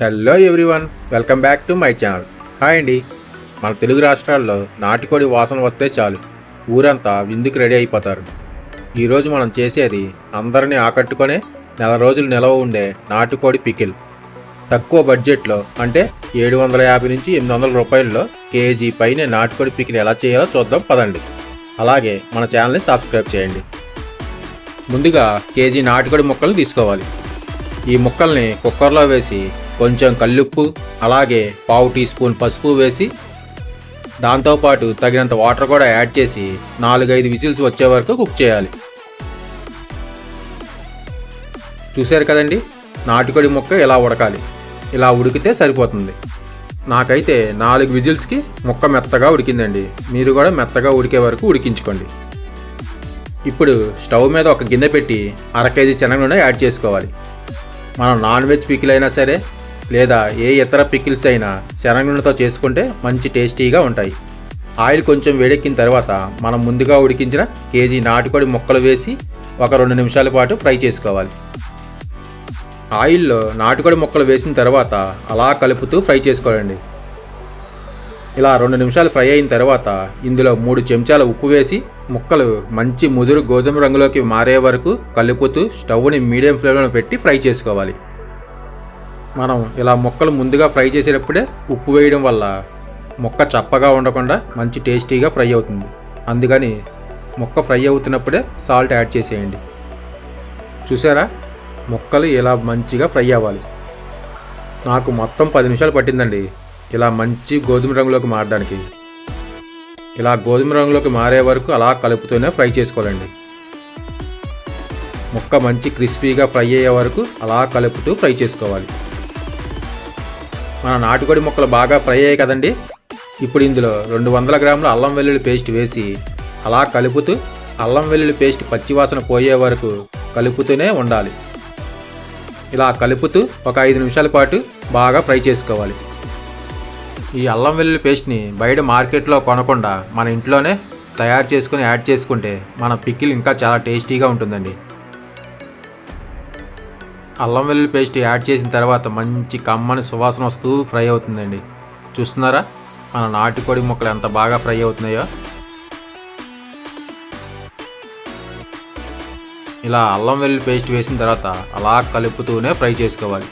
Hello everyone welcome back to my channel hi అండి మన తెలుగు రాష్ట్రాల్లో నాటుకోడి వాసన వస్తే చాలు. ఊరంతా విందుకు రెడీ అయిపోతారు. ఈరోజు మనం చేసేది అందరినీ ఆకట్టుకునే నెల రోజులు నిలవ ఉండే నాటుకోడి పికిల్. తక్కువ బడ్జెట్లో అంటే ఏడు వందల యాభై నుంచి ఎనిమిది వందల రూపాయల్లో కేజీ పైన నాటుకోడి పికిల్ ఎలా చేయాలో చూద్దాం పదండి. అలాగే మన ఛానల్ని సబ్స్క్రైబ్ చేయండి. ముందుగా కేజీ నాటుకోడి ముక్కలు తీసుకోవాలి. ఈ ముక్కల్ని కుక్కర్లో వేసి కొంచెం కల్లుప్పు అలాగే పావు టీ స్పూన్ పసుపు వేసి దాంతోపాటు తగినంత వాటర్ కూడా యాడ్ చేసి నాలుగైదు విజిల్స్ వచ్చే వరకు కుక్ చేయాలి. చూశారు కదండి? నాటుకోడి ముక్క ఇలా ఉడకాలి? ఇలా ఉడికితే సరిపోతుంది. నాకైతే నాలుగు విజిల్స్కి ముక్క మెత్తగా ఉడికిందండి. మీరు కూడా మెత్తగా ఉడికే వరకు ఉడికించుకోండి. ఇప్పుడు స్టవ్ మీద ఒక గిన్నె పెట్టి అర కేజీ శనగ యాడ్ చేసుకోవాలి. మనం నాన్ వెజ్ పికిల్ అయినా సరే లేదా ఏ ఇతర పికిల్స్ అయినా శనగనూనెతో చేసుకుంటే మంచి టేస్టీగా ఉంటాయి. ఆయిల్ కొంచెం వేడెక్కిన తర్వాత మనం ముందుగా ఉడికించిన కేజీ నాటుకోడి ముక్కలు వేసి ఒక రెండు నిమిషాల పాటు ఫ్రై చేసుకోవాలి. ఆయిల్లో నాటుకోడి ముక్కలు వేసిన తర్వాత అలా కలుపుతూ ఫ్రై చేసుకోవాలండి. ఇలా రెండు నిమిషాలు ఫ్రై అయిన తర్వాత ఇందులో మూడు చెంచాల ఉప్పు వేసి ముక్కలు మంచి ముదురు గోధుమ రంగులోకి మారే వరకు కలుపుతూ స్టవ్ని మీడియం ఫ్లేమ్లో పెట్టి ఫ్రై చేసుకోవాలి. మనం ఇలా ముక్కలు ముందుగా ఫ్రై చేసేటప్పుడే ఉప్పు వేయడం వల్ల ముక్క చప్పగా ఉండకుండా మంచి టేస్టీగా ఫ్రై అవుతుంది. అందుకని ముక్క ఫ్రై అవుతున్నప్పుడే సాల్ట్ యాడ్ చేసేయండి. చూసారా? ముక్కలు ఇలా మంచిగా ఫ్రై అవ్వాలి. నాకు మొత్తం పది నిమిషాలు పట్టిందండి. ఇలా మంచి గోధుమ రంగులోకి మారడానికి. ఇలా గోధుమ రంగులోకి మారే వరకు అలా కలుపుతూనే ఫ్రై చేసుకోవాలండి. ముక్క మంచి క్రిస్పీగా ఫ్రై అయ్యే వరకు అలా కలుపుతూ ఫ్రై చేసుకోవాలి. మన నాటుకోడి ముక్కలు బాగా ఫ్రై అయ్యాయి కదండి. ఇప్పుడు ఇందులో రెండు వందల గ్రాముల అల్లం వెల్లుల్లి పేస్ట్ వేసి అలా కలుపుతూ అల్లం వెల్లుల్లి పేస్ట్ పచ్చివాసన పోయే వరకు కలుపుతూనే ఉండాలి. ఇలా కలుపుతూ ఒక ఐదు నిమిషాల పాటు బాగా ఫ్రై చేసుకోవాలి. ఈ అల్లం వెల్లుల్లి పేస్ట్ని బయట మార్కెట్లో కొనకుండా మన ఇంట్లోనే తయారు చేసుకుని యాడ్ చేసుకుంటే మన పికిల్ ఇంకా చాలా టేస్టీగా ఉంటుందండి. అల్లం వెల్లుల్లి పేస్ట్ యాడ్ చేసిన తర్వాత మంచి కమ్మని సువాసన వస్తూ ఫ్రై అవుతుందండి. చూస్తున్నారా? మన నాటుకోడి ముక్కలు ఎంత బాగా ఫ్రై అవుతున్నాయో. ఇలా అల్లం వెల్లుల్లి పేస్ట్ వేసిన తర్వాత అలా కలుపుతూనే ఫ్రై చేసుకోవాలి.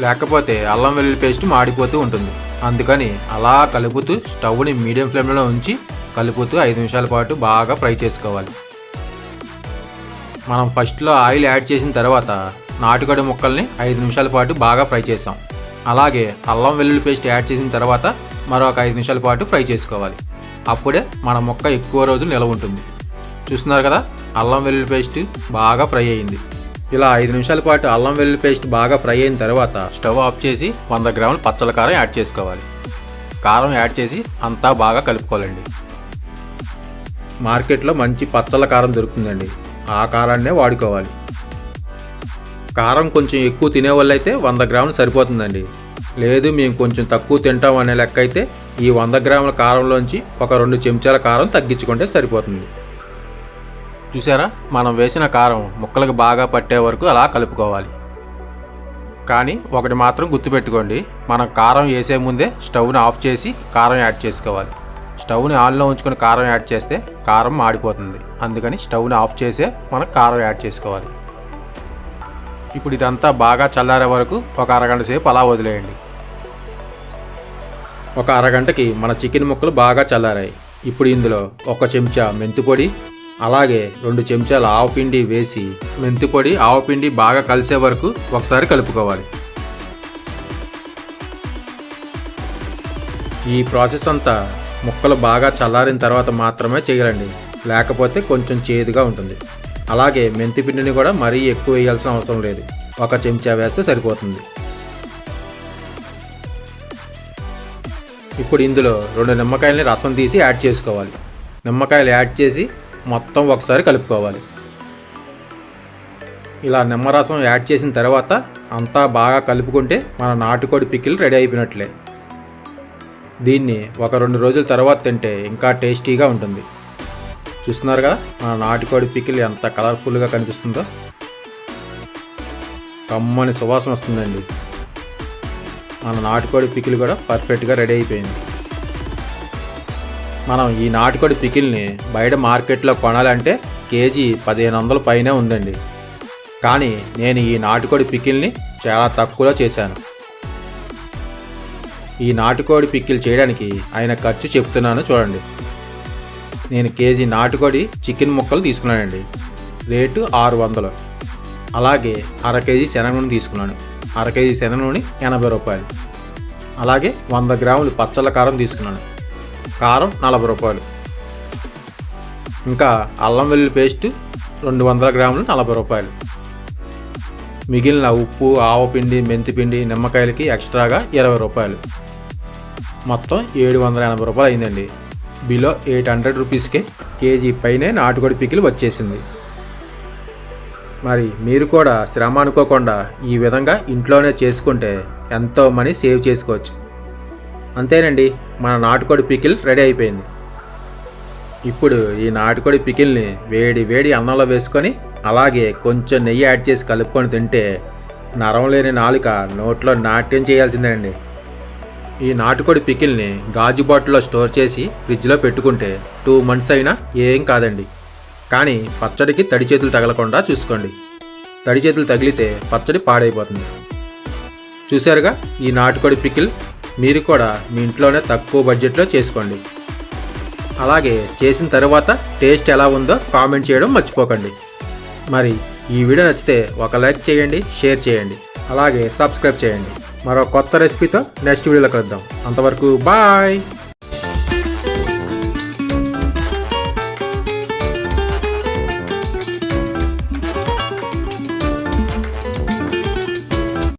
లేకపోతే అల్లం వెల్లుల్లి పేస్ట్ మాడిపోతూ ఉంటుంది. అందుకని అలా కలుపుతూ స్టవ్ని మీడియం ఫ్లేమ్లో ఉంచి కలుపుతూ ఐదు నిమిషాల పాటు బాగా ఫ్రై చేసుకోవాలి. మనం ఫస్ట్లో ఆయిల్ యాడ్ చేసిన తర్వాత నాటుకోడి ముక్కల్ని ఐదు నిమిషాల పాటు బాగా ఫ్రై చేసాం అలాగే అల్లం వెల్లుల్లి పేస్ట్ యాడ్ చేసిన తర్వాత మరొక ఐదు నిమిషాల పాటు ఫ్రై చేసుకోవాలి. అప్పుడే మన ముక్క ఎక్కువ రోజులు నిలవ ఉంటుంది. చూస్తున్నారు కదా? అల్లం వెల్లుల్లి పేస్ట్ బాగా ఫ్రై అయింది. ఇలా ఐదు నిమిషాల పాటు అల్లం వెల్లుల్లి పేస్ట్ బాగా ఫ్రై అయిన తర్వాత స్టవ్ ఆఫ్ చేసి వంద గ్రాముల పచ్చల కారం యాడ్ చేసుకోవాలి. కారం యాడ్ చేసి అంతా బాగా కలుపుకోవాలండి. మార్కెట్లో మంచి పచ్చల కారం దొరుకుతుందండి. ఆ కారాన్నే వాడుకోవాలి. కారం కొంచెం ఎక్కువ తినే వాళ్ళైతే వంద గ్రాములు సరిపోతుందండి. లేదు మేము కొంచెం తక్కువ తింటాం అనే లెక్క అయితే ఈ వంద గ్రాముల కారంలోంచి ఒక రెండు చెంచాల కారం తగ్గించుకుంటే సరిపోతుంది. చూసారా? మనం వేసిన కారం ముక్కలకు బాగా పట్టే వరకు అలా కలుపుకోవాలి. కానీ ఒకటి మాత్రం గుర్తుపెట్టుకోండి మనం కారం వేసే ముందే స్టవ్ని ఆఫ్ చేసి కారం యాడ్ చేసుకోవాలి. స్టవ్ని ఆన్లో ఉంచుకొని కారం యాడ్ చేస్తే కారం మాడిపోతుంది. అందుకని స్టవ్ని ఆఫ్ చేసే మనం కారం యాడ్ చేసుకోవాలి. ఇప్పుడు ఇదంతా బాగా చల్లారే వరకు ఒక అరగంట సేపు అలా వదిలేయండి. ఒక అరగంటకి మన చికెన్ ముక్కలు బాగా చల్లారాయి. ఇప్పుడు ఇందులో ఒక చెంచా మెంతిపొడి అలాగే రెండు చెంచాల ఆవు పిండి వేసి మెంతిపొడి ఆవు పిండి బాగా కలిసే వరకు ఒకసారి కలుపుకోవాలి. ఈ ప్రాసెస్ అంతా ముక్కలు బాగా చల్లారిన తర్వాత మాత్రమే చేయాలండి. లేకపోతే కొంచెం చేదుగా ఉంటుంది. అలాగే మెంతి పిండిని కూడా మరీ ఎక్కువ వేయాల్సిన అవసరం లేదు. ఒక చెంచా వేస్తే సరిపోతుంది. ఇప్పుడు ఇందులో రెండు నిమ్మకాయలని రసం తీసి యాడ్ చేసుకోవాలి. నిమ్మకాయలు యాడ్ చేసి మొత్తం ఒకసారి కలుపుకోవాలి. ఇలా నిమ్మరసం యాడ్ చేసిన తర్వాత అంతా బాగా కలుపుకుంటే మన నాటుకోడి పిక్కిలు రెడీ అయిపోయినట్లే. దీన్ని ఒక రెండు రోజుల తర్వాత తింటే ఇంకా టేస్టీగా ఉంటుంది. చూస్తున్నారు కదా? మన నాటుకోడి పికిల్ ఎంత కలర్ఫుల్గా కనిపిస్తుందో. కమ్మని సువాసన వస్తుందండి. మన నాటుకోడి పికిల్ కూడా పర్ఫెక్ట్గా రెడీ అయిపోయింది. మనం ఈ నాటుకోడి పికిల్ని బయట మార్కెట్లో కొనాలంటే కేజీ పదిహేను వందల పైనే ఉందండి. కానీ నేను ఈ నాటుకోడి పికిల్ని చాలా తక్కువలో చేశాను. ఈ నాటుకోడి పికిల్ చేయడానికి ఆయన ఖర్చు చెప్తున్నాను చూడండి. నేను కేజీ నాటుకోడి చికెన్ ముక్కలు తీసుకున్నానండి. రేటు ఆరు వందలు. అలాగే అర కేజీ శనగ నూనె తీసుకున్నాను. అర కేజీ శనగ నూనె ఎనభై రూపాయలు. అలాగే వంద గ్రాములు పచ్చళ్ళ కారం తీసుకున్నాను. కారం నలభై రూపాయలు. ఇంకా అల్లం వెల్లుల్లి పేస్ట్ రెండు వందల గ్రాములు నలభై రూపాయలు. మిగిలిన ఉప్పు ఆవపిండి మెంతిపిండి నిమ్మకాయలకి ఎక్స్ట్రాగా ఇరవై రూపాయలు. మొత్తం ఏడు వందల ఎనభై రూపాయలు అయిందండి. బిలో ఎయిట్ హండ్రెడ్ రూపీస్కే కేజీ పైనే నాటుకోడి పికిల్ వచ్చేసింది. మరి మీరు కూడా శ్రమ అనుకోకుండా ఈ విధంగా ఇంట్లోనే చేసుకుంటే ఎంతో మనీ సేవ్ చేసుకోవచ్చు. అంతేనండి మన నాటుకోడి పికిల్ రెడీ అయిపోయింది. ఇప్పుడు ఈ నాటుకోడి పికిల్ని వేడి వేడి అన్నంలో వేసుకొని అలాగే కొంచెం నెయ్యి యాడ్ చేసి కలుపుకొని తింటే నరం లేని నాలుక నోట్లో నాట్యం చేయాల్సిందేనండి. ఈ నాటుకోడి పికిల్ని గాజు బాటిల్లో స్టోర్ చేసి ఫ్రిడ్జ్లో పెట్టుకుంటే టూ మంత్స్ అయినా ఏం కాదండి. కానీ పచ్చడికి తడి చేతులు తగలకుండా చూసుకోండి. తడి చేతులు తగిలితే పచ్చడి పాడైపోతుంది. చూశారుగా ఈ నాటుకోడి పికిల్? మీరు కూడా మీ ఇంట్లోనే తక్కువ బడ్జెట్లో చేసుకోండి. అలాగే చేసిన తర్వాత టేస్ట్ ఎలా ఉందో కామెంట్ చేయడం మర్చిపోకండి. మరి ఈ వీడియో నచ్చితే ఒక లైక్ చేయండి షేర్ చేయండి. అలాగే సబ్స్క్రైబ్ చేయండి. మరో కొత్త రెసిపీతో నెక్స్ట్ వీడియోలో కలుద్దాం. అంతవరకు బాయ్